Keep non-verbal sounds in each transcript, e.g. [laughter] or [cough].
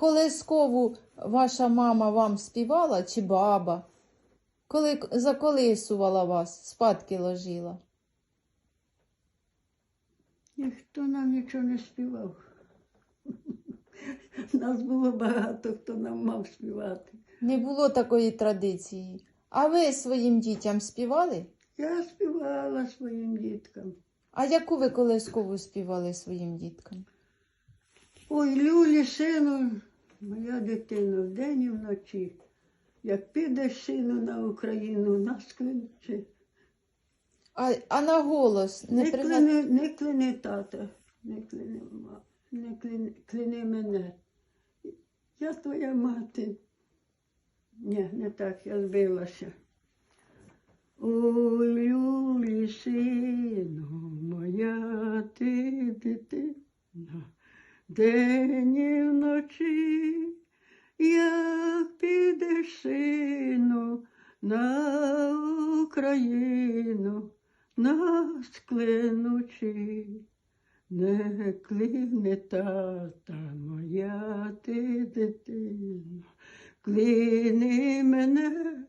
колискову ваша мама вам співала чи баба? Коли заколисувала вас, спадки ложила? Ніхто нам нічого не співав. [laughs] Нас було багато, хто нам мав співати. Не було такої традиції. А ви своїм дітям співали? Я співала своїм діткам. А яку ви колискову співали своїм діткам? Ой, Люлі, сину, моя дитина, вдень і вночі. Як підеш, сину, на Україну, нас кличе. А, а на голос не, Не, пригад... не кляни тата, не кляни, ма- не кляни мене. Я твоя мати. Ні, не так, я збилася. Ой, Люлі, сину, моя ти дитина, день і на Україну, нас клянучи, не клине тата моя ти дитина, клини мене,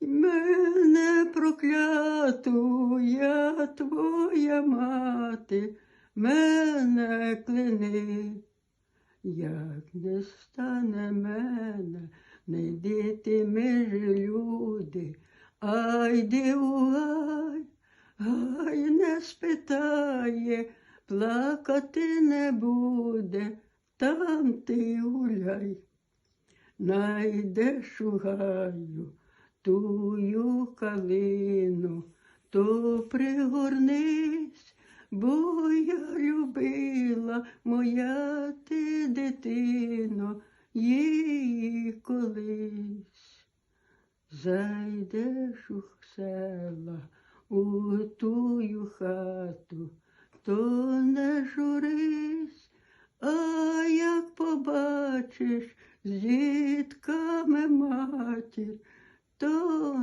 мене прокляту, я твоя мати, мене клини. Як не стане мене, не йдите ми ж люди, а йди гай не спитає, плакати не буде, там ти гуляй. Найдеш у гаю тую калину, то пригорнись, бо я любила моя ти дитино, її колись. Зайдеш у села, у тую хату, то не журись, а як побачиш з дітками матір, то